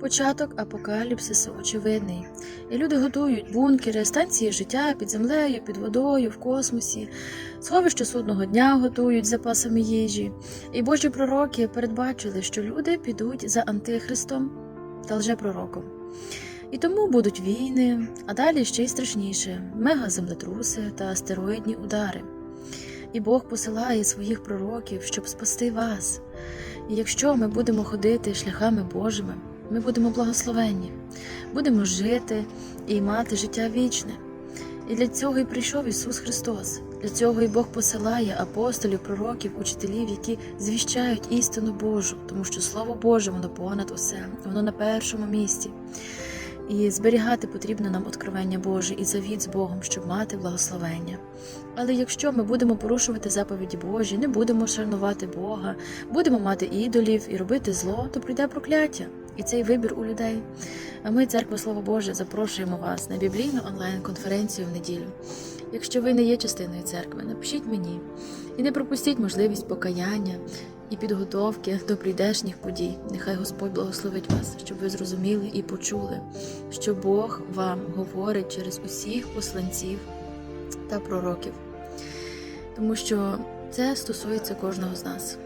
Початок апокаліпсису очевидний. І люди готують бункери, станції життя під землею, під водою, в космосі, сховище судного дня готують запасами їжі. І божі пророки передбачили, що люди підуть за антихристом та лжепророком. І тому будуть війни, а далі ще й страшніше мегаземлетруси та астероїдні удари. І Бог посилає своїх пророків, щоб спасти вас. І якщо ми будемо ходити шляхами Божими, ми будемо благословенні, будемо жити і мати життя вічне. І для цього і прийшов Ісус Христос. Для цього і Бог посилає апостолів, пророків, учителів, які звіщають істину Божу, тому що Слово Боже, воно понад усе, воно на першому місці. І зберігати потрібно нам откровення Боже і завіт з Богом, щоб мати благословення. Але якщо ми будемо порушувати заповіді Божі, не будемо шанувати Бога, будемо мати ідолів і робити зло, то прийде прокляття. І цей вибір у людей. А ми, церква Слово Боже, запрошуємо вас на біблійну онлайн-конференцію в неділю. Якщо ви не є частиною церкви, напишіть мені і не пропустіть можливість покаяння і підготовки до прийдешніх подій. Нехай Господь благословить вас, щоб ви зрозуміли і почули, що Бог вам говорить через усіх посланців та пророків, тому що це стосується кожного з нас.